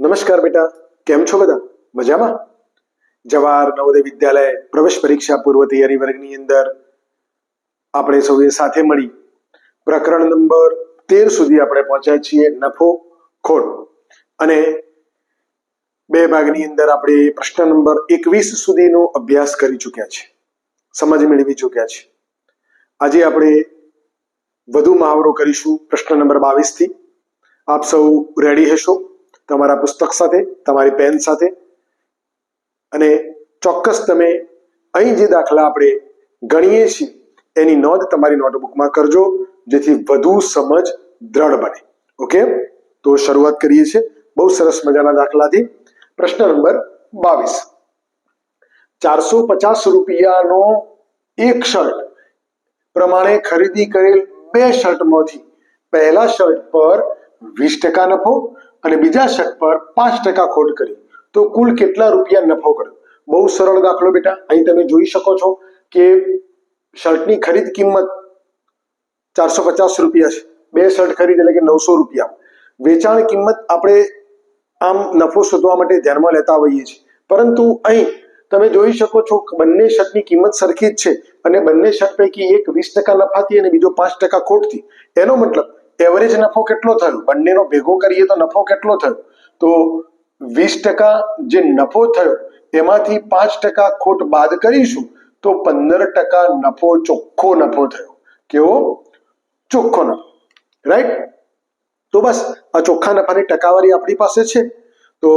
નમસ્કાર બેટા, કેમ છો બધા? મજામાં? જવાહર નવોદય વિદ્યાલય પ્રવેશ પરીક્ષા પૂર્વ તૈયારી વર્ગની અંદર આપણે સૌએ સાથે મળી. પ્રકરણ નંબર તેર સુધી આપણે પહોંચ્યા છીએ નફો ખોટ. અને બે ભાગની અંદર આપણે પ્રશ્ન નંબર એકવીસ સુધીનો અભ્યાસ કરી ચૂક્યા છે સમજ મેળવી ચૂક્યા છે આજે આપણે વધુ મહાવરો કરીશું પ્રશ્ન નંબર બાવીસથી આપ સૌ રેડી હશો? તમારા પુસ્તક સાથે, તમારી પેન સાથે. અને ચોક્કસ તમે અહીં જે દાખલા આપણે ગણીએ છીએ, એની નોંધ તમારી નોટબુકમાં કરજો, જેથી વધુ સમજ દ્રઢ બને. ઓકે? તો શરૂઆત કરીએ છીએ. બહુ સરસ મજાના દાખલાથી. પ્રશ્ન નંબર બાવીસ. ચારસો પચાસ રૂપિયાનો એક શર્ટ પ્રમાણે ખરીદી કરેલ બે શર્ટમાંથી પહેલા શર્ટ પર વીસ ટકા નફો અને બીજા શર્ટ પર પાંચ ટકા ખોટ કરી. તો કુલ કેટલા રૂપિયા નફો કર્યો? બહુ સરળ દાખલો બેટા. અહીં તમે જોઈ શકો છો કે શર્ટની ખરીદ કિંમત ચારસો પચાસ રૂપિયા છે. બે શર્ટ ખરીદ એટલે કે નવસો રૂપિયા. વેચાણ કિંમત આપણે આમ નફો શોધવા માટે ધ્યાનમાં લેતા હોઈએ છીએ. પરંતુ અહીં તમે જોઈ શકો છો કે બંને શર્ટની કિંમત સરખી જ છે. અને બંને શર્ટ પૈકી એક વીસ ટકા નફાથી અને બીજો પાંચ ટકા ખોટથી. એનો મતલબ એવરેજ નફો કેટલો થયો? બંનેનો ભેગો કરીએ તો નફો કેટલો થયો? તો વીસ ટકા જે નફો થયો, એમાંથી પાંચ ટકા ખોટ બાદ કરીશું, તો પંદર ટકા નફો, ચોખ્ખો નફો થયો. કેવો? ચોખ્ખો નફો. રાઈટ તો બસ, આ ચોખ્ખા નફાની ટકાવારી આપણી પાસે છે. તો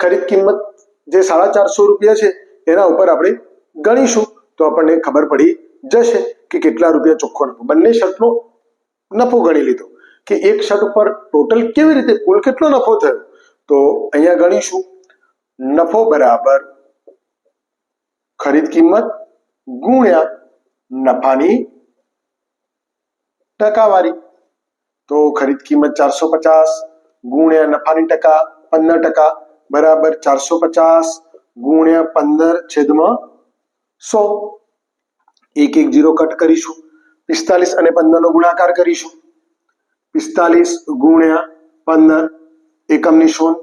ખરીદ કિંમત જે સાડા ચારસો રૂપિયા છે, એના ઉપર આપણે ગણીશું. તો આપણને ખબર પડી જશે કે કેટલા રૂપિયા ચોખ્ખો નફો. બંને શર્ટનો નફો ગણી લીધો. કે એક શર્ટ ઉપર ટોટલ કેવી રીતે કુલ કેટલો નફો થયો? તો અહીંયા ગણીશું. નફો બરાબર ખરીદ કિંમત ગુણ્યા નફાની ટકાવારી. તો ખરીદ કિંમત ચારસો પચાસ ગુણ્યા નફાની ટકા પંદર ટકા બરાબર ચારસો પચાસ ગુણ્યા પંદર છેદમાં સો. એક એક જીરો કટ કરીશું. પિસ્તાલીસ અને પંદર નો ગુણાકાર કરીશું. પિસ્તાલીસ ગુણ્યા પંદર, એકમની શૂન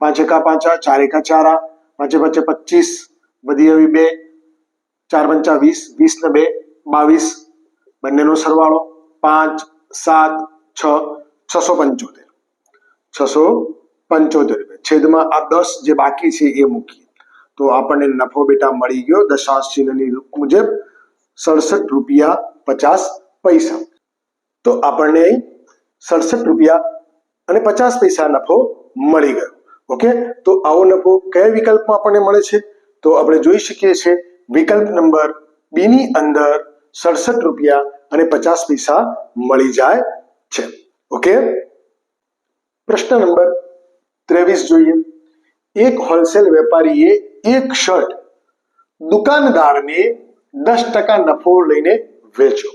પાંચ એકા પાંચા, ચાર એકા ચારા. પાંચે પાંચે પચીસ, વધી આવી બે. ચાર પંચા વીસ વીસ ને બે, બાવીસ. બંનેનો સરવાળો પાંચ, સાત, છ, છસો પંચોતેર. છસો પંચોતેર છેદમાં આ દસ જે બાકી છે એ મૂકીએ. તો આપણને નફો બેટા મળી ગયો દશાંશ ચિહ્નની મુજબ સડસઠ રૂપિયા પચાસ પૈસા. તો આપણને સડસઠ રૂપિયા અને પચાસ પૈસા નફો મળી ગયો. ઓકે? તો આવો નફો કયા વિકલ્પમાં આપણને મળે છે? તો આપણે જોઈ શકીએ છીએ વિકલ્પ નંબર બી ની અંદર સડસઠ રૂપિયા અને પચાસ પૈસા મળી જાય છે. ઓકે? પ્રશ્ન નંબર ત્રેવીસ જોઈએ. એક હોલસેલ વેપારીએ એક શર્ટ દુકાનદારને દસ ટકા નફો લઈને વેચ્યો.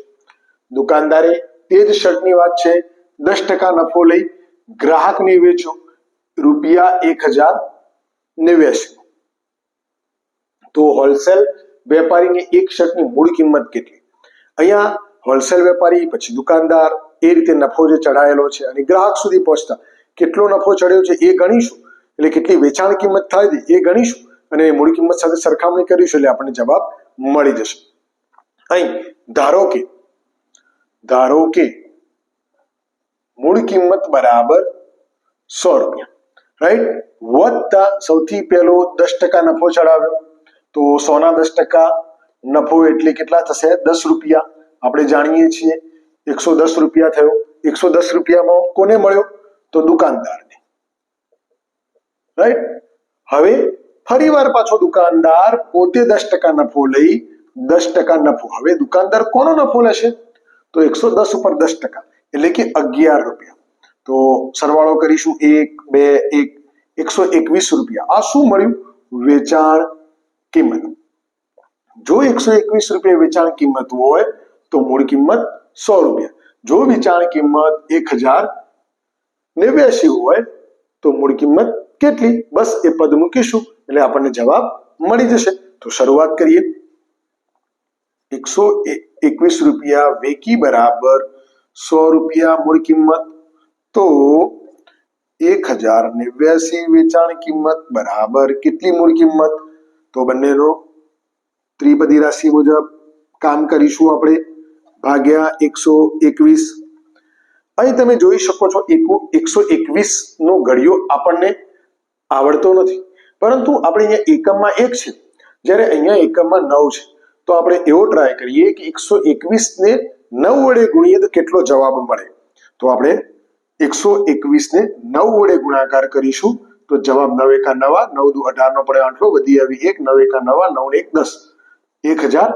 દુકાનદારે તે જ શર્ટની વાત છે. દસ ટકા નફો લઈ ગ્રાહકને વેચો, રૂપિયા એક હજાર નેવ્યાસી તો હોલસેલ વેપારીને એક શર્ટની મૂળ કિંમત કેટલી? અહીંયા હોલસેલ વેપારી, પછી દુકાનદાર, એ રીતે નફો જે ચઢાયેલો છે અને ગ્રાહક સુધી પહોંચતા. કેટલો નફો ચડ્યો છે એ ગણીશું. એટલે કેટલી વેચાણ કિંમત થાય છે એ ગણીશું અને મૂળ કિંમત સાથે સરખામણી કરીશું એટલે આપણને જવાબ મળી જશે. અહીં ધારો કે ધારો કે મૂળ કિંમત બરાબર સો રૂપિયા. રાઈટ વધતા સૌથી પહેલો દસ ટકા નફો ચડાવ્યો. તો સોના દસ ટકા, નફો એટલે કેટલા થશે? દસ રૂપિયા. આપણે જાણીએ છીએ એકસો દસ રૂપિયા થયો. એકસો દસ રૂપિયામાં કોને મળ્યો? તો દુકાનદારને. રાઈટ હવે ફરી વાર પાછો દુકાનદાર પોતે દસ ટકા નફો લઈ દસ ટકા નફો. હવે દુકાનદાર કોનો નફો લેશે? તો એકસો દસ ઉપર દસ ટકા. એટલે કે અગિયાર રૂપિયા. તો સરવાળો કરીશું એક, બે, એક, એકસો એકવીસ રૂપિયા. આ શું મળ્યું? વેચાણ કિંમત. જો એકસો એકવીસ રૂપિયા વેચાણ કિંમત હોય, તો મૂળ કિંમત સો રૂપિયા. જો વેચાણ કિંમત એક હજાર નેવ્યાસી હોય, તો મૂળ કિંમત કેટલી? બસ એ પદ મૂકીશું, એટલે આપણને જવાબ મળી જશે. તો શરૂઆત કરીએ. એકસો એકવીસ રૂપિયા વેકી બરાબર સો રૂપિયા મૂળ કિંમત. તો એક હજાર નેવ્યાસી વેચાણ કિંમત બરાબર કેટલી મૂળ કિંમત? તો બંનેનો ત્રિપદી રાશિ મુજબ કામ કરીશું આપણે. ભાગ્યા એકસો એકવીસ. અહીં તમે જોઈ શકો છો એકસો એકવીસ નો ઘડિયો આપણને આવડતો નથી. પરંતુ આપણે અહીંયા એકમમાં એક છે. જ્યારે અહીંયા એકમમાં નવ છે. તો આપણે એવો ટ્રાય કરીએ કે એકસો એકવીસ ને નવ વડે ગુણીએ તો કેટલો જવાબ મળે? તો આપણે એકસો એકવીસ ને નવ વડે ગુણાકાર કરીશું. તો જવાબ નવ એકા નવા, નવ દુ અઢાર નો પડે આટલો વધી આવી એક, નવ એકા નવા, નવ એક દસ. એક હજાર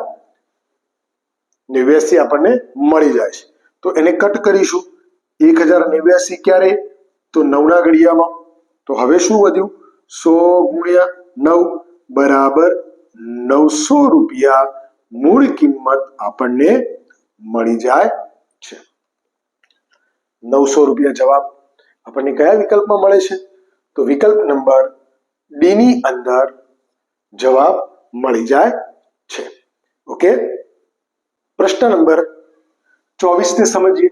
નેવ્યાસી આપણને મળી જાય છે. તો એને કટ કરીશું. એક હજાર નેવ્યાસી ક્યારે? તો નવના ઘડિયામાં તો હવે શું વધ્યું? સો ગુણ્યા નવ બરાબર નવસો રૂપિયા મૂળ કિંમત આપણને મળી જાય છે. નવસો રૂપિયા જવાબ આપણને કયા વિકલ્પમાં મળે છે? તો વિકલ્પ નંબર ડી ની અંદર જવાબ મળી જાય છે. ઓકે? પ્રશ્ન નંબર ચોવીસ ને સમજીએ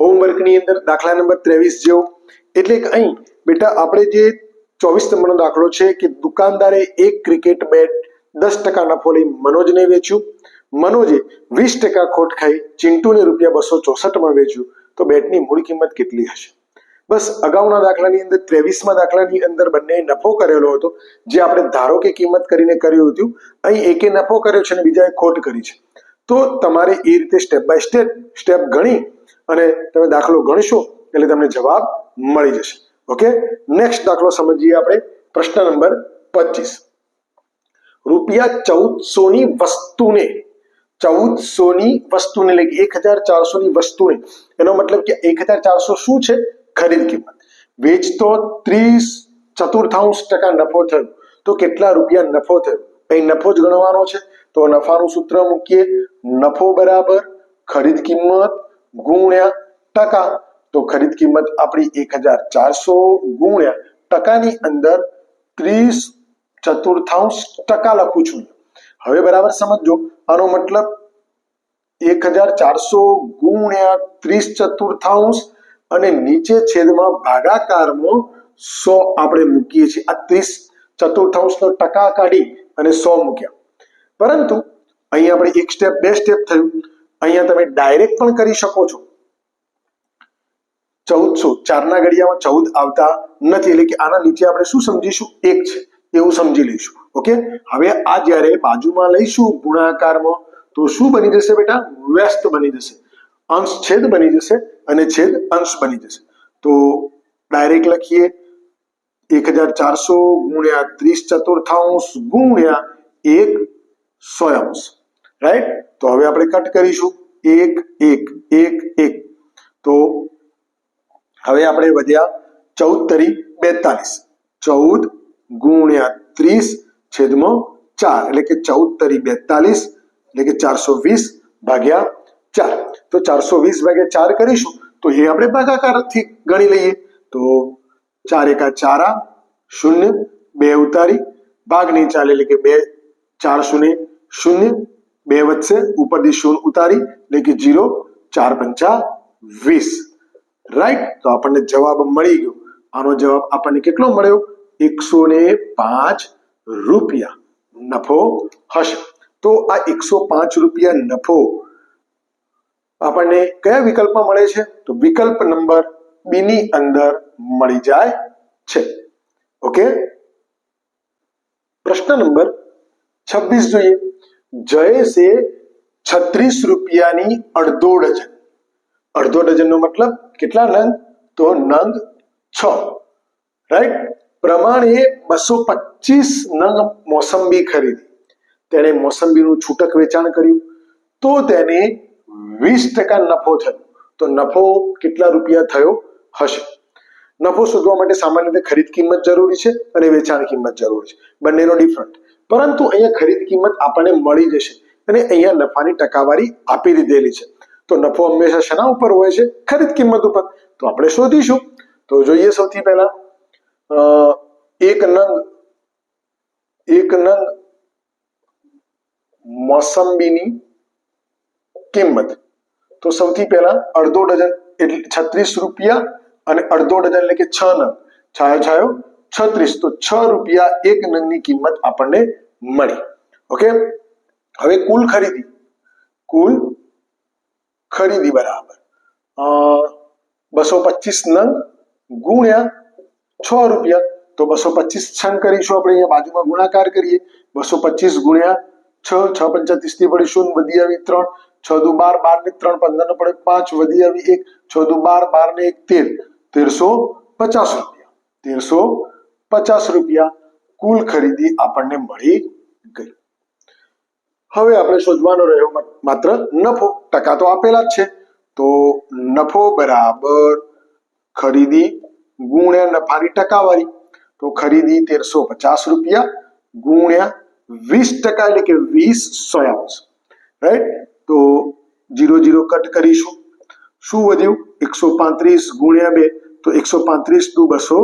હોમવર્કની અંદર દાખલા નંબર ત્રેવીસ જેવો. એટલે અહીં, બેટા, આપણે જે ચોવીસ નંબરનો દાખલો છે કે દુકાનદારે એક ક્રિકેટ બેટ દસ ટકા નફો લઈ મનોજને વેચ્યું. મનોજે વીસ ટકા ખોટ ખાઈ ચિંટુને રૂપિયા બસો ચોસઠમાં વેચ્યું. તો બેટની મૂળ કિંમત કેટલી હશે? બસ અગાઉના દાખલાની અંદર ત્રેવીસમાં દાખલાની અંદર બંને નફો કરેલો હતો. જે આપણે ધારો કે કિંમત કરીને કર્યું હતું, અહીં એકે નફો કર્યો છે અને બીજાએ ખોટ કરી છે. તો તમારે એ રીતે સ્ટેપ બાય સ્ટેપ સ્ટેપ ગણી અને તમે દાખલો ગણશો એટલે તમને જવાબ મળી જશે. ઓકે નેક્સ્ટ દાખલો સમજીએ આપણે. પ્રશ્ન નંબર પચીસ. રૂપિયા ચૌદસો ની વસ્તુને ચૌદસો ની વસ્તુને લઈ એક હજાર ચારસો ની વસ્તુને. એનો મતલબ કે એક હજાર ચારસો શું છે? ખરીદ કિંમત. વેચતો ત્રીસ ચતુર્થાંશ ટકા નફો થયો. તો કેટલા રૂપિયા નફો થયો? અહીં નફો જ ગણવાનો છે. તો નફાનું સૂત્ર મૂકીએ. નફો બરાબર, ખરીદ કિંમત ગુણ્યા ટકા. તો ખરીદ કિંમત આપણી એક હજાર ચારસો ગુણ્યા ટકાની અંદર ત્રીસ ચતુર્થાંશ ટકા લખું છું. હવે બરાબર સમજો આનો મતલબ એક હજાર ચારસો ગુણ્યા ત્રીસ ચતુર્થાંશ અને નીચે છેદમાં ભાગાકારમાં સો આપણે મૂકીએ છીએ. આ ત્રીસ ચતુર્થાંશનો ટકા કાઢી અને સો મૂક્યા. પરંતુ અહીંયા આપણે એક સ્ટેપ બે સ્ટેપ થયું. અહીંયા તમે ડાયરેક્ટ પણ કરી શકો છો. ચૌદસો ચારના ઘડિયામાં ચૌદ આવતા નથી. એટલે કે આના નીચે આપણે શું સમજીશું? એક છે. એવું સમજી લઈશું. ઓકે? હવે આ જ્યારે બાજુમાં લઈશું ગુણાકારમાં, તો શું બની જશે બેટા? વ્યસ્ત બની જશે. અંશ છેદ બની જશે અને છેદ અંશ બની જશે. તો ડાયરેક્ટ લખીએ. એક હજાર ચારસો ગુણ્યા ત્રીસ ચતુર્થાંશ ગુણ્યા એક સોયાંશ રાઈટ તો હવે આપણે કટ કરીશું. એક એક એક એક. તો હવે આપણે વધ્યા ચૌદ તરી બેતાલીસ. ચૌદ ગુણ્યા ત્રીસ છેદમાં ચાર એટલે કે ચૌદ તરી બેતાલીસ એટલે કે ચારસો વીસ ભાગ્યા ચાર તો ચારસો વીસ ભાગ્યા ચાર કરીશું તો એ આપણે ભાગાકારથી ગણી લઈએ તો ચાર એકા ચારા શૂન્ય બે ઉતારી ભાગ નહીં ચાલે એટલે કે બે ચાર શૂન્ય શૂન્ય બે વધશે ઉપરથી શૂન્ય ઉતારી એટલે કે જીરો ચાર પંચા વીસ રાઈટ તો આપણને જવાબ મળી ગયો આનો જવાબ આપણને કેટલો મળ્યો એકસો ને પાંચ રૂપિયા નફો હશે તો આ એકસો પાંચ રૂપિયા નફો આપણને કયા વિકલ્પમાં મળે છે? તો વિકલ્પ નંબર બી ની અંદર મળી જાય છે. ઓકે? પ્રશ્ન નંબર છવ્વીસ જોઈએ. જયેશે છત્રીસ રૂપિયાની અડધો ડઝન. અડધો ડઝન નો મતલબ કેટલા નંગ? તો નંગ છ. રાઈટ? પ્રમાણે બસો પચીસ નંગ મોસંબી ખરીદી. તેણે મોસંબીનું છૂટક વેચાણ કર્યું તો તેને વીસ ટકા નફો થયો. તો નફો કેટલા રૂપિયા થયો? હશે. નફો શોધવા માટે સામાન્ય રીતે ખરીદ કિંમત જરૂરી છે અને વેચાણ કિંમત જરૂરી છે. બંનેનો ડિફરન્ટ પરંતુ અહીંયા ખરીદ કિંમત આપણને મળી જશે અને અહીંયા નફાની ટકાવારી આપી દીધેલી છે. તો નફો હંમેશા શેના ઉપર હોય છે? ખરીદ કિંમત ઉપર. તો આપણે શોધીશું. તો જોઈએ સૌથી પહેલા. નંગ એક નંગ મોસંબીની કિંમત તો સૌથી પહેલા અડધો ડઝન એટલે છત્રીસ રૂપિયા અને અડધો ડઝન એટલે કે છ નંગ છાયો છાયો છત્રીસ તો છ રૂપિયા એક નંગની કિંમત આપણને મળી ઓકે હવે કુલ ખરીદી કુલ ખરીદી બરાબર બસો પચીસ નંગ ગુણ્યા છ રૂપિયા તો બસો પચીસ છંગ કરીશું આપણે અહીંયા બાજુમાં ગુણાકાર કરીએ. બસો પચીસ ગુણ્યા છ છ પંચાતીસથી પડી શૂન્ય વધી આવી ત્રણ. છ દુ બાર બાર ને ત્રણ, પંદર ને પડે પાંચ વધી આવી એક. છ દુ બાર બાર ને એક, તેર. તેરસો પચાસ રૂપિયા. તેરસો પચાસ રૂપિયા કુલ ખરીદી આપણને મળી ગઈ. હવે આપણે શોધવાનો રહ્યો માત્ર નફો. ટકા તો આપેલા જ છે. તો નફો બરાબર ખરીદી ગુણ્યા નફાની ટકાવારી. તો ખરીદી તેરસો પચાસ રૂપિયા ગુણ્યા વીસ ટકા એટલે કે વીસ સોયાઉન્સ રાઈટ તો જીરો જીરો કટ કરીશું. શું વધ્યું? એકસો પાંત્રીસ ગુણ્યા બે. તો એકસો પાંત્રીસ ટુ બસો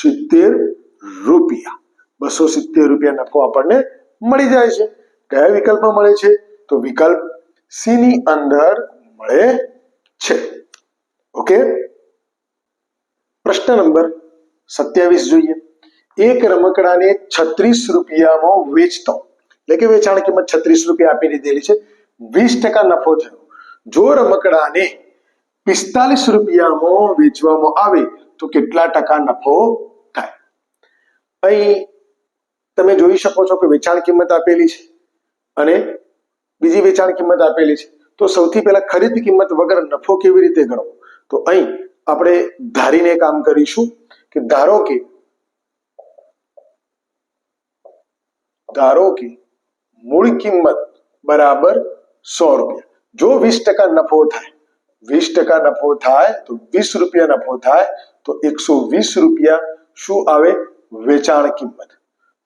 સિત્તેર રૂપિયા. બસો સિત્તેર રૂપિયા નફો આપણને મળી જાય છે. કયા વિકલ્પમાં મળે છે? તો વિકલ્પ સી ની અંદર મળે છે. ઓકે પ્રશ્ન નંબર સત્યાવીસ જોઈએ. એક રમકડાને છત્રીસ રૂપિયામાં વેચતો. એટલે કે વેચાણ કિંમત છત્રીસ રૂપિયા આપી દીધેલી છે. વીસ ટકા નફો થયો. જો રમકડાને પિસ્તાલીસ રૂપિયામાં વેચવામાં આવે, તો કેટલા ટકા નફો થાય? અહીં તમે જોઈ શકો છો કે વેચાણ કિંમત આપેલી છે અને બીજી વેચાણ કિંમત આપેલી છે. તો સૌથી પહેલા ખરીદ કિંમત વગર નફો કેવી રીતે ગણવો? તો અહીં આપણે ધારીને કામ કરીશું. કે ધારો કે ધારો કે મૂળ કિંમત બરાબર સો રૂપિયા જો વીસ ટકા નફો થાય વીસ ટકા નફો થાય તો વીસ રૂપિયા નફો થાય તો એકસો વીસ રૂપિયા શું આવે વેચાણ કિંમત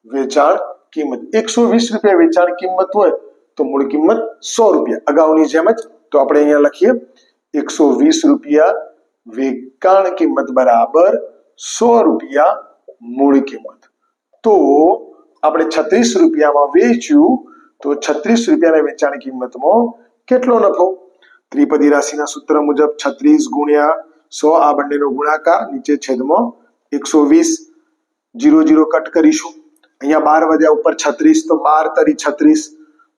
વેચાણ કિંમત એકસો વીસ રૂપિયા વેચાણ કિંમત હોય તો મૂળ કિંમત સો રૂપિયા અગાઉની જેમ જ તો આપણે અહીંયા લખીએ એકસો વીસ રૂપિયા વેચાણ કિંમત બરાબર સો રૂપિયા મૂળ કિંમત. તો આપણે છત્રીસ રૂપિયામાં વેચ્યું, તો છત્રીસ રૂપિયાના વેચાણ કિંમતમાં કેટલો નફો? ત્રિપદી રાશિના સૂત્ર મુજબ છત્રીસ ગુણ્યા સો, આ બંનેનો ગુણાકાર નીચે છેદમાં એકસો વીસ, જીરો જીરો કટ કરીશું. અહીંયા બાર વધ્યા ઉપર છત્રીસ, તો બાર તરી છત્રીસ.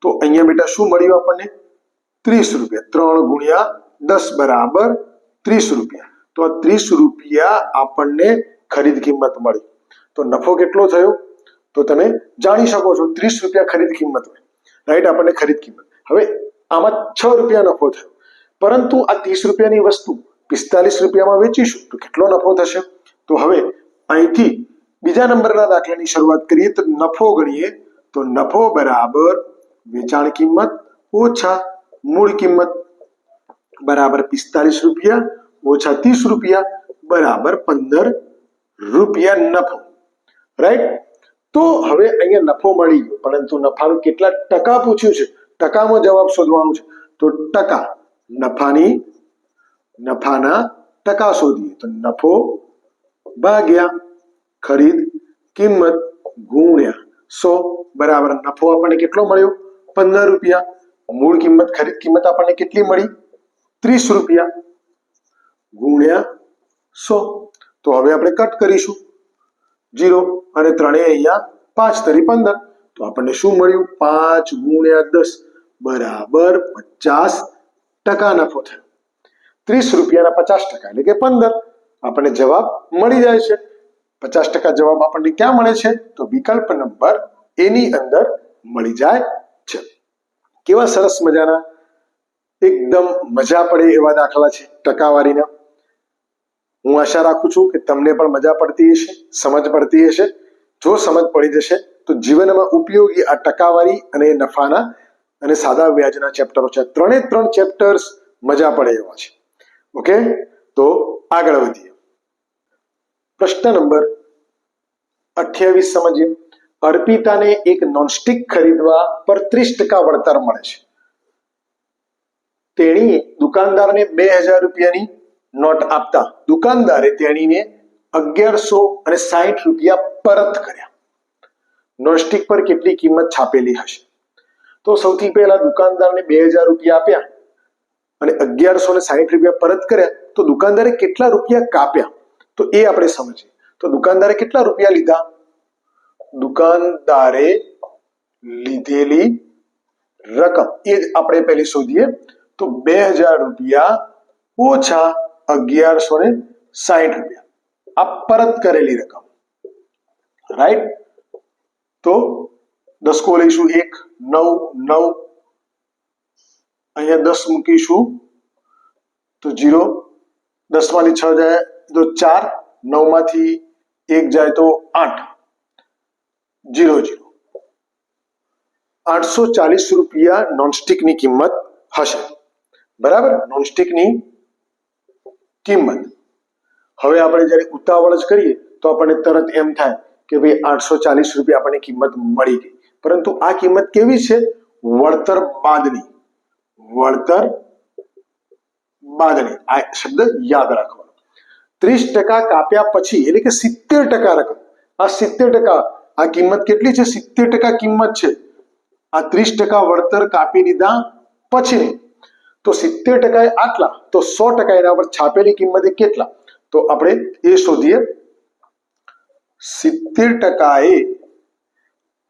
તો અહીંયા બેટા શું મળ્યું આપણને? ત્રીસ રૂપિયા, ત્રણ ગુણ્યા દસ બરાબર ત્રીસ રૂપિયા. તો આ ત્રીસ રૂપિયા આપણને ખરીદ કિંમત મળી. તો નફો કેટલો થયો? તો તમે જાણી શકો છો, ત્રીસ રૂપિયા ખરીદ કિંમત રાઈટ આપણને ખરીદ કિંમત. હવે આમાં છ રૂપિયા નફો થયો. પરંતુ આ ત્રીસ રૂપિયાની વસ્તુ પિસ્તાલીસ રૂપિયામાં વેચીશું, તો કેટલો નફો થશે? તો હવે અહીંથી બીજા નંબરના દાખલાની શરૂઆત કરીએ, તો નફો ગણીએ, તો નફો બરાબર વેચાણ કિંમત ઓછા મૂળ કિંમત બરાબર પિસ્તાલીસ રૂપિયા ઓછા ત્રીસ રૂપિયા બરાબર પંદર રૂપિયા નફો. રાઈટ તો હવે અહીંયા નફો મળી ગયો. પરંતુ નફાનું કેટલા ટકા પૂછ્યું છે? ટકામાં જવાબ શોધવાનું છે. તો ટકા. નફાની, નફાના ટકા શોધીએ. તો નફો ભાગ્યા ખરીદ કિંમત ગુણ્યા સો. બરાબર. નફો આપણને કેટલો મળ્યો? પંદર રૂપિયા. મૂળ કિંમત, ખરીદ કિંમત આપણને કેટલી મળી? ત્રીસ રૂપિયા. ગુણ્યા સો. તો હવે આપણે કટ કરીશું. જીરો અને ત્રણેય અહીંયા પાંચ તરી પંદર. તો આપણને શું મળ્યું? પાંચ ગુણ્યા દસ બરાબર પચાસ ટકા નફો થયો. ત્રીસ રૂપિયાના પચાસ ટકા એટલે કે પંદર. આપણને જવાબ મળી જાય છે. પચાસ ટકા જવાબ આપણને ક્યાં મળે છે? તો વિકલ્પ નંબર એની અંદર મળી જાય છે. કેવા સરસ મજાના? એકદમ મજા પડે એવા દાખલા છે ટકાવારીના. હું આશા રાખું છું કે તમને પણ મજા પડતી હશે, સમજ પડતી હશે. જો સમજ પડી જશે, તો જીવનમાં ઉપયોગી આ ટકાવારી અને નફાના અને સાદા વ્યાજના ચેપ્ટરો છે. ત્રણે ત્રણ ચેપ્ટર્સ મજા પડે એવા છે. ઓકે? તો આગળ વધીએ. પ્રશ્ન નંબર અઠ્યાવીસ સમજીએ. અર્પિતાને એક નોનસ્ટિક ખરીદવા પર ત્રીસ ટકા વળતર મળે છે. તેણીએ દુકાનદારને બે હજાર રૂપિયાની નોટ આપતા દુકાનદારે તેણીને અગિયારસો અને સાહીઠ રૂપિયા પરત કર્યા. નોનસ્ટિક પર કેટલી કિંમત છાપેલી હશે? તો સૌથી પહેલા દુકાનદારને બે હજાર રૂપિયા આપ્યા અને અગિયારસો ને સાહીઠ રૂપિયા પરત કર્યા. તો દુકાનદારે કેટલા રૂપિયા કાપ્યા? તો એ આપણે સમજીએ. તો દુકાનદારે કેટલા રૂપિયા લીધા? દુકાનદારે લીધેલી રકમ એ જ આપણે પહેલી શોધીએ. તો બે હજાર રૂપિયા ઓછા અગિયારસો ને સાહીઠ રૂપિયા આ પરત કરેલી રકમ રાઈટ તો દસકો લઈશું એક નવ નવ અહીંયા દસ મૂકીશું તો જીરો દસમાંથી છ જાય તો ચાર નવમાંથી એક જાય તો આઠ જીરો જીરો આઠસો ચાલીસ રૂપિયા નોનસ્ટિકની કિંમત હશે બરાબર નોનસ્ટિકની કિંમત. હવે આપણે જ્યારે ઉતાવળ જ કરીએ, તો આપણને તરત એમ થાય કે ભાઈ આઠસો ચાલીસ રૂપિયા આપણને કિંમત મળી ગઈ. પરંતુ આ કિંમત કેવી છે? વળતર બાદની વળતર બાદની આ શબ્દ યાદ રાખવાનો. ત્રીસ ટકા કાપ્યા પછી, એટલે કે સિત્તેર ટકા રકમ. આ સિત્તેર ટકા, આ કિંમત કેટલી છે? સિત્તેર ટકા કિંમત છે. આ ત્રીસ ટકા વળતર કાપી લીધા પછીની તો સિત્તેર ટકા આટલા, તો સો ટકા એના પર છાપેલી કિંમત કેટલા? તો આપણે એ શોધીએ. સિત્તેર ટકા એ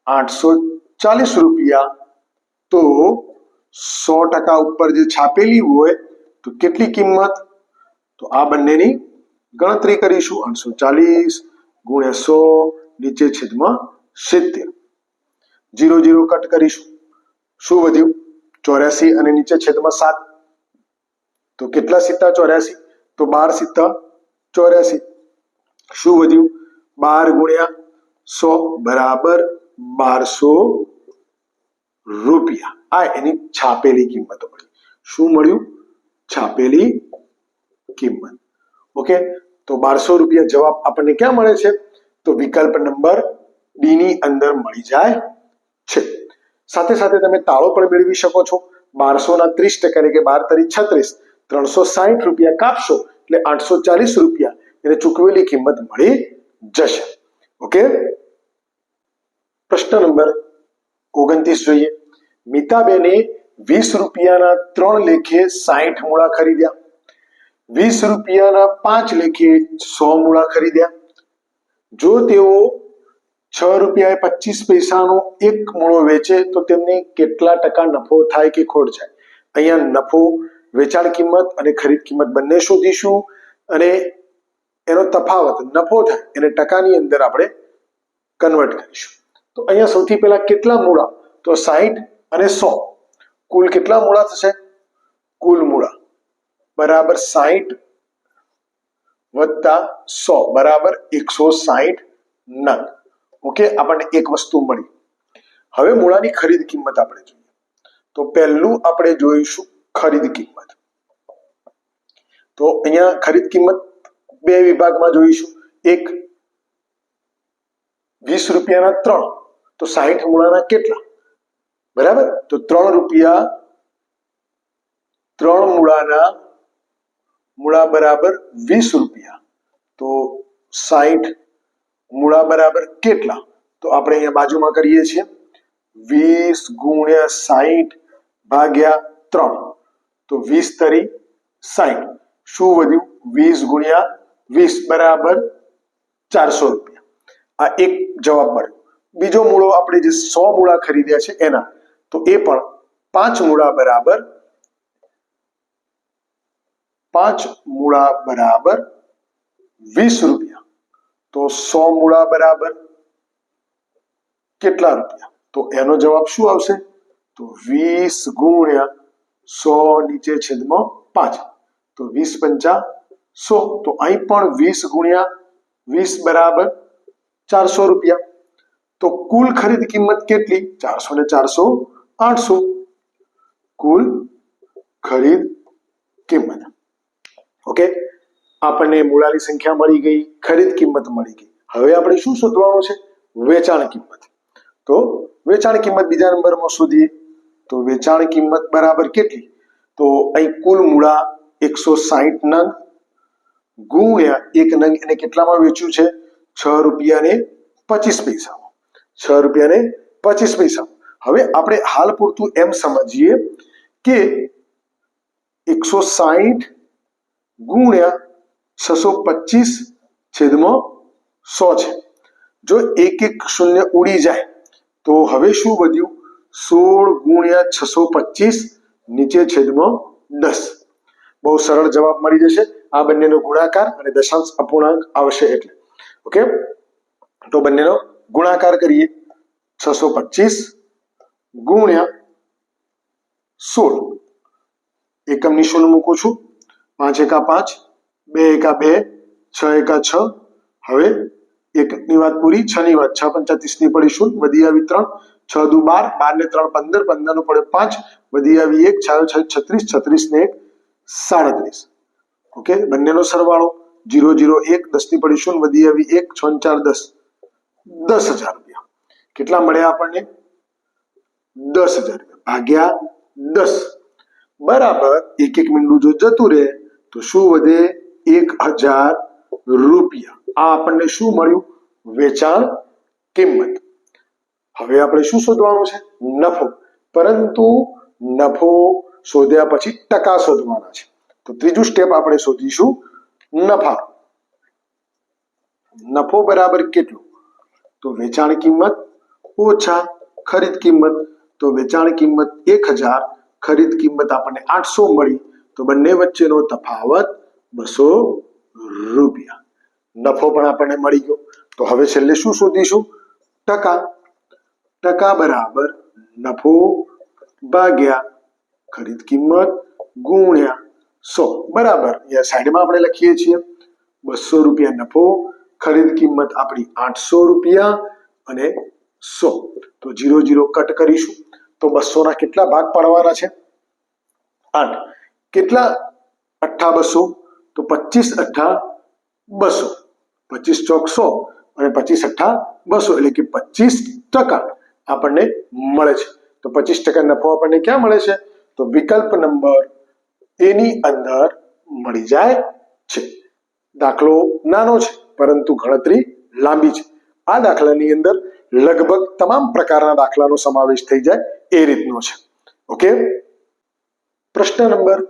આઠસો ચાલીસ રૂપિયા. તો સો ટકા ઉપર જે છાપેલી હોય, તો કેટલી કિંમત? તો આ બંનેની ગણતરી કરીશું. આઠસો ચાલીસ ગુણ્યા સો નીચે છેદમાં સિત્તેર. જીરો જીરો કટ કરીશું. શું વધ્યું? ચોર્યાસી અને નીચે છેદમાં સાત. તો કેટલા સિત્તા ચોર્યાસી. તો બાર સિત્તા ચોર્યાસી. શું વધ્યું? બાર ગુણ્યા સો બરાબર બારસો રૂપિયા. આ એની છાપેલી કિંમત મળી. શું મળ્યું? છાપેલી કિંમત. ઓકે? તો બારસો રૂપિયા જવાબ આપણને ક્યાં મળે છે? તો વિકલ્પ નંબર ડી ની અંદર મળી જાય સાથે સાથે તમે તાળો પણ મેળવી શકો છો. બારસો ના ત્રીસ ટકા એટલે કે બાર તરી છત્રીસ. ત્રણસો સાહીઠ રૂપિયા કાપશો એટલે આઠસો ચાલીસ રૂપિયા એને ચૂકવેલી કિંમત મળી જશે. ઓકે? પ્રશ્ન નંબર ઓગણત્રીસ જોઈએ. મિતાબેને વીસ રૂપિયાના ત્રણ લેખે સાહીઠ મૂળા ખરીદ્યા. વીસ રૂપિયાના પાંચ લેખે સો મૂળા ખરીદ્યા. જો તેઓ છ રૂપિયા પચીસ પૈસાનો એક મૂળો વેચે તો તેમને કેટલા ટકા નફો થાય કે ખોટ જાય? અહીંયા નફો, વેચાણ કિંમત અને ખરીદ કિંમત બંને શોધીશું અને એનો તફાવત, નફો થાય એને ટકાની અંદર આપણે કન્વર્ટ કરીશું. તો અહીંયા સૌથી પહેલા કેટલા મૂળા? તો સાહીઠ અને સો. કુલ કેટલા મૂળા થશે? કુલ મૂળા. બરાબર સાહીઠ વત્તા સો. બરાબર એકસો સાહીઠ નંગ. ઓકે? આપણને એક વસ્તુ મળી. હવે મૂળાની ખરીદ કિંમત આપણે જોઈએ. તો પહેલું આપણે જોઈશું ખરીદ કિંમત. તો અહીંયા ખરીદ કિંમત બે વિભાગમાં જોઈશું. એક વીસ રૂપિયાના ત્રણ. તો સાહીઠ મૂળાના કેટલા? બરાબર? તો ત્રણ રૂપિયા ત્રણ મૂળાના મૂળા બરાબર વીસ રૂપિયા. તો સાહીઠ મૂળા બરાબર કેટલા? તો આપણે અહીંયા બાજુમાં કરીએ છીએ. વીસ ગુણ્યા સાહીઠ ભાગ્યા ત્રણ. તો વીસ તરી સાહીઠ શું વધ્યું? વીસ ગુણ્યા વીસ બરાબર ચારસો રૂપિયા. આ એક જવાબ મળ્યો. બીજો મૂળો આપણે જે સો મૂળા ખરીદ્યા છે એના, તો એ પણ પાંચ મૂળા બરાબર પાંચ મૂળા બરાબર વીસ રૂપિયા. તો સો મૂળા બરાબર કેટલા રૂપિયા? તો એનો જવાબ શું આવશે? તો વીસ ગુણ્યા સો નીચે છેદમાં પાંચ. તો વીસ પંચા સો. તો અહીં પણ વીસ ગુણ્યા વીસ બરાબર ચારસો રૂપિયા. તો કુલ ખરીદ કિંમત કેટલી? ચારસો ને ચારસો આઠસો. કુલ ખરીદ કિંમત. ઓકે? આપણને મૂળાની સંખ્યા મળી ગઈ, ખરીદ કિંમત મળી ગઈ. હવે આપણે શું શોધવાનું છે? વેચાણ કિંમત. તો વેચાણ કિંમત બીજા નંબરમાં શોધીએ. તો વેચાણ કિંમત બરાબર કેટલી? તો અહીં કુલ મૂળા એકસો સાહીઠ નંગ ગુણ્યા એક નંગ એને કેટલામાં વેચ્યું છે? છ રૂપિયા ને પચીસ પૈસામાં. છ રૂપિયા ને પચીસ પૈસા હવે આપણે હાલ પૂરતું એમ સમજીએ કે એકસો સાહીઠ ગુણ્યા છસો પચીસ છેદમાં સો છે. જો એક એક શૂન્ય ઉડી જાય, તો હવે શું વધ્યું? સોળ ગુણ્યા છસો પચીસ નીચે છેદમાં દસ. બહુ સરળ જવાબ મળી જશે. આ બંનેનો ગુણાકાર અને દશાંશ અપૂર્ણાંક આવશે એટલે. ઓકે તો બંનેનો ગુણાકાર કરીએ. છસો પચીસ ગુણ્યા સોળ. એકમ નિશુલ્ક મૂકું છું. પાંચ એકા પાંચ. બે એકા બે, છ એકા છ. હવે એકની વાત પૂરી છ ની વાત, છ પંચાતીસની પડી શૂન્ય વધી આવી ત્રણ, છ દુ બાર બાર ને ત્રણ પંદર પંદરનું પડે પાંચ. વધી આવી એક, છ છ, છત્રીસ છત્રીસ ને એક, સાડત્રીસ. ઓકે? બંનેનો સરવાળો જીરો જીરો, એક દસની પડી શૂન્ય વધી આવી એક, છ ચાર, દસ. દસ હજાર રૂપિયા. કેટલા મળ્યા આપણને? દસ હજાર રૂપિયા. ભાગ્યા દસ. બરાબર, એક એક મીંડું જો જતું રહે, તો શું વધે? એક હજાર રૂપિયા. આ આપણને શું મળ્યું? વેચાણ કિંમત. હવે આપણે શું શોધવાનું છે? નફો. પરંતુ નફો શોધ્યા પછી ટકા શોધવાના છે. તો ત્રીજું સ્ટેપ આપણે શોધીશું નફા. નફો બરાબર કેટલું? તો વેચાણ કિંમત ઓછા ખરીદ કિંમત. તો વેચાણ કિંમત એક હજાર, ખરીદ કિંમત આપણને આઠસો મળી. તો બંને વચ્ચેનો તફાવત બસો રૂપિયા. નફો પણ આપણને મળી ગયો. તો હવે છેલ્લે શું શોધીશું? ટકા. ટકા બરાબર નફો ભાગ્યા ખરીદ કિંમત ગુણ્યા સો. બરાબર. અહીંયા સાઈડમાં આપણે લખીએ છીએ બસો રૂપિયા નફો, ખરીદ કિંમત આપણી આઠસો રૂપિયા અને સો. તો જીરો જીરો કટ કરીશું. તો બસો ના કેટલા ભાગ પાડવાના છે? આઠ. કેટલા? અઠ્ઠા બસો. તો પચીસ અઠ્ઠા બસો. પચીસ ચોક સો અને પચીસ અઠ્ઠા બસો એટલે કે પચીસ ટકા આપણને મળે છે. તો પચીસ ટકા નફો આપણને ક્યાં મળે છે? તો વિકલ્પ નંબર એની અંદર મળી જાય છે. દાખલો નાનો છે, પરંતુ ગણતરી લાંબી છે. આ દાખલાની અંદર લગભગ તમામ પ્રકારના દાખલાનો સમાવેશ થઈ જાય એ રીતનો છે. ઓકે? પ્રશ્ન નંબર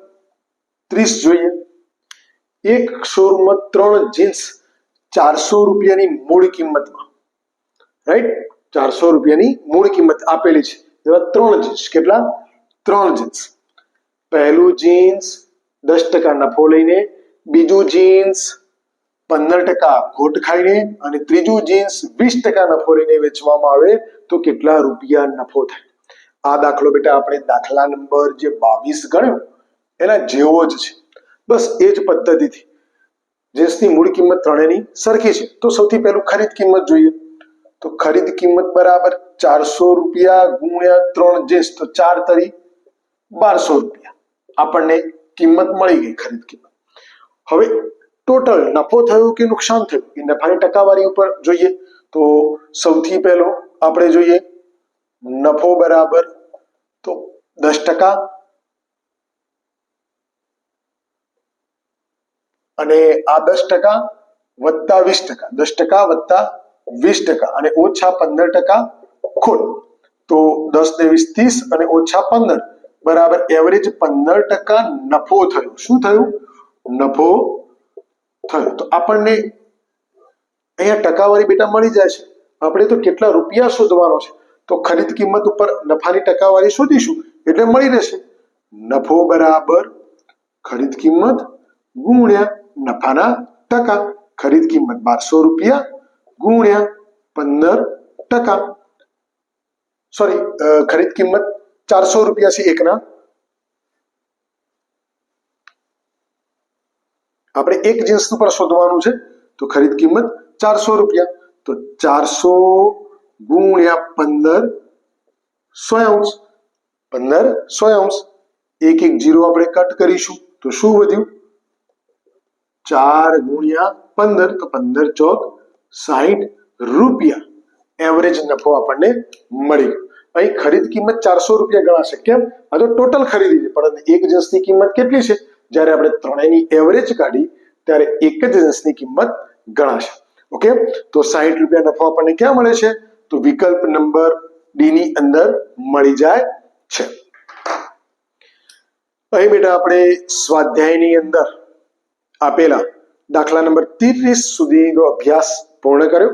ત્રીસ જોઈએ. એક શોરૂમમાં ત્રણ જીન્સ ચારસો રૂપિયાની મૂળ કિંમતમાં. રાઈટ ચારસો રૂપિયાની મૂળ કિંમત આપેલી છે. એવા ત્રણ જીન્સ. કેટલા? ત્રણ જીન્સ. પહેલું જીન્સ દસ ટકા નફો લઈને, બીજું જીન્સ પંદર ટકા ખોટ ખાઈને અને ત્રીજું જીન્સ વીસ ટકા નફો લઈને વેચવામાં આવે તો કેટલા રૂપિયા નફો થાય? આ દાખલો બેટા આપણે દાખલા નંબર જે બાવીસ ગણ્યો, એના જેવો જ છે. બસ એ જ પદ્ધતિથી. જીન્સની મૂળ કિંમત ત્રણેયની સરખી છે. તો સૌથી પહેલું ખરીદ કિંમત જોઈએ. તો ખરીદ કિંમત બરાબર ચારસો રૂપિયા ગુણ્યા ત્રણ જીન્સ તો ચાર તરી બારસો રૂપિયા. આપણને કિંમત મળી ગઈ ખરીદ કિંમત. હવે ટોટલ નફો થયો કે નુકસાન થયું? એ નફાની ટકાવારી ઉપર જોઈએ. તો સૌથી પહેલો આપણે જોઈએ. નફો બરાબર તો દસ ટકા અને આ દસ ટકા વત્તા વીસ ટકા, દસ ટકા વત્તા વીસ ટકા અને ઓછા પંદર ટકા ખોટ તો દસ ને વીસ ત્રીસ અને ઓછા પંદર, બરાબર એવરેજ પંદર ટકા નફો થયો. શું થયું? નફો થયો. તો આપણને અહીંયા ટકાવારી બેટા મળી જાય છે. આપણે તો કેટલા રૂપિયા શોધવાનો છે? તો ખરીદ કિંમત ઉપર નફાની ટકાવારી શોધીશું, એટલે મળી રહેશે. નફો બરાબર ખરીદ કિંમત ગુણ્યા નફાના ટકા ખરીદ કિંમત બારસો રૂપિયા, ગુણ્યા પંદર ટકા. સોરી ખરીદ કિંમત ચારસો રૂપિયા છે એકના. આપણે એક જીન્સનું પણ શોધવાનું છે, તો ખરીદ કિંમત ચારસો રૂપિયા. તો ચારસો ગુણ્યા પંદર સોયાંશ પંદર સોયાંશ એક એક જીરો આપણે કટ કરીશું. તો શું વધ્યું? ચાર ગુણ્યા પંદર, તો પંદર ચોક સાહીઠ રૂપિયા. એવરેજ નફો આપણને મળી ગયો. અહીં ખરીદ કિંમત ચારસો રૂપિયા ગણાશે. કેમ? આ તો ટોટલ ખરીદી છે. પરંતુ એક જીન્સની કિંમત કેટલી છે? જ્યારે આપણે ત્રણેયની એવરેજ કાઢી, ત્યારે એક જ જીન્સની કિંમત ગણાશે. ઓકે તો સાહીઠ રૂપિયા નફો આપણને ક્યાં મળે છે? તો વિકલ્પ નંબર ડી ની અંદર મળી જાય છે. અહીં બેટા આપણે સ્વાધ્યાયની અંદર આપેલા દાખલા નંબર ત્રીસ સુધીનો અભ્યાસ પૂર્ણ કર્યો.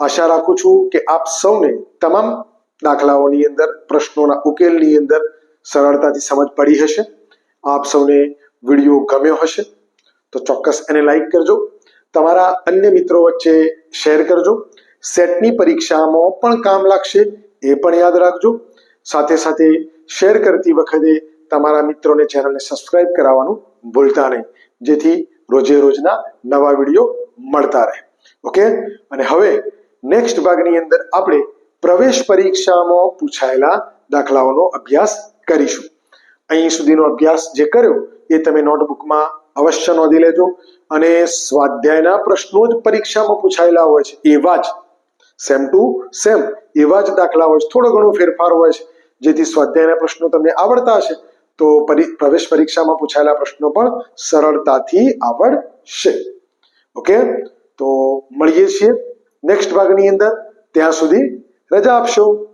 આશા રાખું છું કે આપ સૌને તમામ દાખલાઓની અંદર, પ્રશ્નોના ઉકેલની અંદર સરળતાથી સમજ પડી હશે. આપ સૌને વીડિયો ગમ્યો હશે. તો ચોક્કસ એને લાઈક કરજો. તમારા અન્ય મિત્રો વચ્ચે શેર કરજો. સેટની પરીક્ષામાં પણ કામ લાગશે, એ પણ યાદ રાખજો. સાથે સાથે શેર કરતી વખતે તમારા મિત્રોને ચેનલને સબસ્ક્રાઇબ કરાવવાનું ભૂલતા નહીં. જેથી રોજે રોજના નવા વીડિયો મળતા રહે. ઓકે અને હવે નેક્સ્ટ ભાગની અંદર આપણે પ્રવેશ પરીક્ષામાં પૂછાયેલા દાખલાઓનો અભ્યાસ કરીશું. અહીં સુધીનો અભ્યાસ જે કર્યો એ તમે નોટબુકમાં અવશ્ય નોંધી લેજો. અને સ્વાધ્યાયના પ્રશ્નો જ પરીક્ષામાં પૂછાયેલા હોય છે, એવા જ. સેમ ટુ સેમ એવા જ દાખલા હોય છે. થોડો ઘણો ફેરફાર હોય છે, જેથી સ્વાધ્યાયના પ્રશ્નો તમને આવડતા હશે. તો પરી, પ્રવેશ પરીક્ષામાં પૂછાયેલા પ્રશ્નો પણ સરળતાથી આવડશે. ઓકે? તો મળીએ છીએ નેક્સ્ટ ભાગની અંદર. ત્યાં સુધી રજા આપશો.